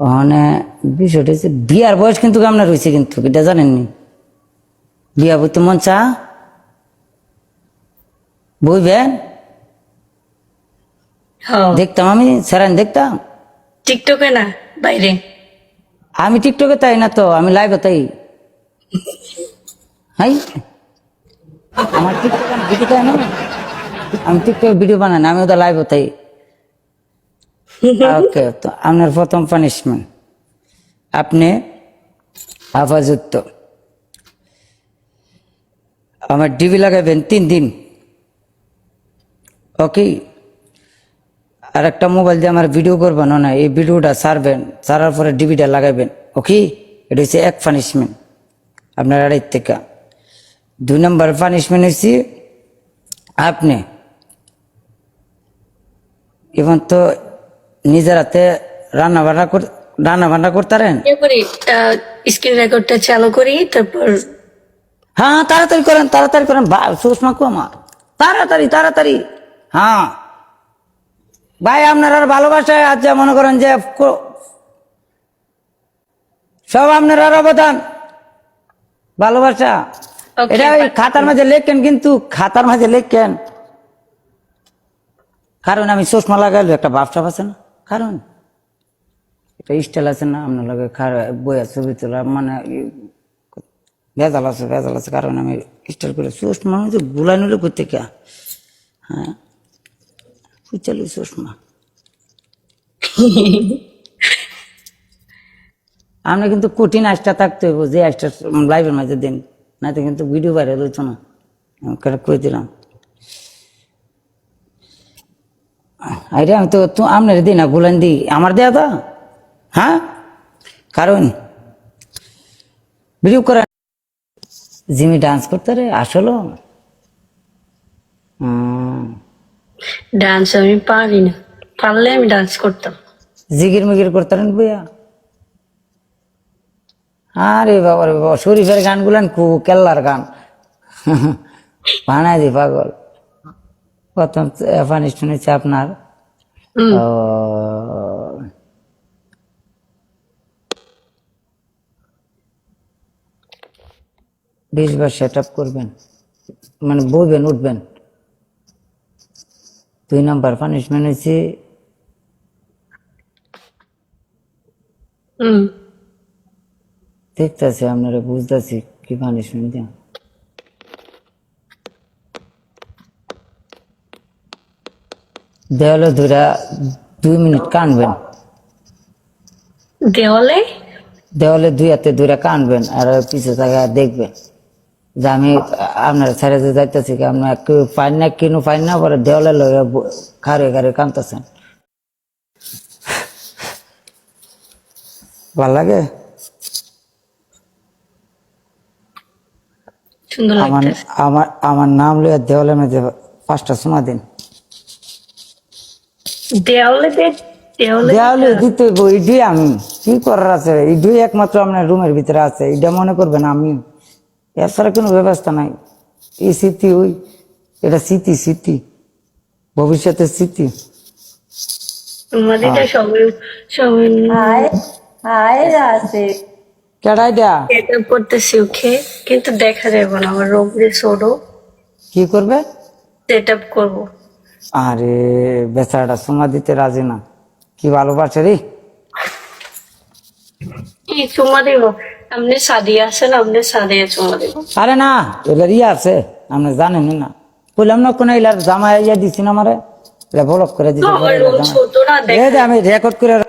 ওখানে বিষয়টা হচ্ছে বিয়ার বয়স কিন্তু আপনার রয়েছে কিন্তু এটা জানেননি? বিয়া বইতে মন চা বইবেন হ্যাঁ। দেখতাম আমি স্যারান দেখতাম? টিকটকে না বাইরে। আমি টিকটকে তাই না তো আমি লাইভে তাই। হাই। আমার টিকটক ভিডিও তাই না? আমি টিকটক ভিডিও বানাই না আমি ওদের লাইভে তাই। ওকে তো আপনার প্রথম পানিশমেন্ট আপনি আপাযুক্ত আমার ডিবি লাগাবেন তিন দিন। ওকে আর একটা মোবাইল দিয়ে আমার ভিডিও করবেন, না এই ভিডিওটা ছাড়বেন, ছাড়ার পরে ডিবিটা লাগাবেন। ওকে এটা হচ্ছে এক পানিশমেন্ট আপনার আড়াই থেকে দুই নম্বর পানিশমেন্ট হচ্ছে আপনি। এখন তো নিজের হাতে রান্না বান্না রান্না বান্না করতারেন? ইয়ে করি স্ক্রিন রেকর্ডটা চালু করি তারপর হ্যাঁ তাড়াতাড়ি করেন তাড়াতাড়ি করেন। সুষমা আমার তাড়াতাড়ি তাড়াতাড়ি। হ্যাঁ। ভাই আপনার আর ভালোবাসায় আজ যা মনে করেন যে সব আপনার আর অবদান। ভালোবাসা। এটা ওই খাতার মাঝে লেখেন কিন্তু খাতার মাঝে লেখেন। কারণ আমি চশমা লাগাইলো একটা বাপসাপ আছে না? কারণ? এটা স্টাইল আছে না, আপনার খার- বইয়া ছবি তোলা মানে ভেজাল আছে ভেজাল আছে, কারণ আমি স্টাইল করে চশমা যে গুলাই নিলে করতে কে? হ্যাঁ? চালু চশমা আমরা কিন্তু কঠিন আইসটা থাকতে হইব, যে আইসটা লাইভের মাঝে দিন না তো কিন্তু ভিডিও বাইরে রইতো না। কই দিলাম। আরে আমি তো তো আপনার দিই না গুলান দি আমার দেয়া তো? হ্যাঁ? কারণ ভিডিও করে জিমি ডান্স করতে রে আসলো। ডান্স আমি পারি না। পারলে আমি ডান্স করতাম। জিগির মিগির করতেন বইয়া আরে বাবা রে বাবা শরীফের গান গুলান কু কেল্লার গান। বানাই দি পাগল। প্রথম পানিশমেন্ট হচ্ছে আপনার। বিশ বার সেট আপ করবেন। মানে বইবেন উঠবেন। দুই নাম্বার পানিশমেন্ট হুম। দেখতেছি আপনারা বুঝতেছি কি পানিশমেন্ট দেন দেওয়ালে ধরে দুই মিনিট কানবেন। দেওয়ালে? দেওয়ালে দুই হাতে ধরে কানবেন আর পিছে থাকা দেখবেন যে আমি আপনার ছেড়ে যে যাইতেছি কি আপনার কেউ পাইন না কিনু পাইন না পরে দেওয়ালে ব- খারে খারে কানতেছেন। ভালো লাগে? আমার আমার আমার নাম লইয়া দেওয়ালে মধ্যে পাঁচটা সময় দিন। দেওয়ালে দেওয়ালে দিতে হইব আমি। কি করার আছে? ইডুই একমাত্র আপনার রুমের ভিতরে আছে। এটা মনে করবেন আমি। এছাড়া কোনো ব্যবস্থা নাই। এই স্মৃতি ওই এটা স্মৃতি স্মৃতি ভবিষ্যতের স্মৃতি আমাদের এটা সবাই সবাই হাই হাই আছে কেডাই দেয়া এটা করতেছি ওকে। কিন্তু দেখা যাবে না আমার রোবরে ছোটো। কি করবে? সেট আপ করব। আরে বেচারাটা সময় দিতে রাজি না। কি ভালোবাসে রে? চুমা দিব? আপনি সাদিয়া আছেন আপনি সাদিয়া চুমা দিব। আরে না এবার ইয়ে আছে আপনি জানেন না। বললাম না কোনো ইলার জামা ইয়া দিছি না আমারে। এটা ব্লক করে দিতে আমি রেকর্ড করে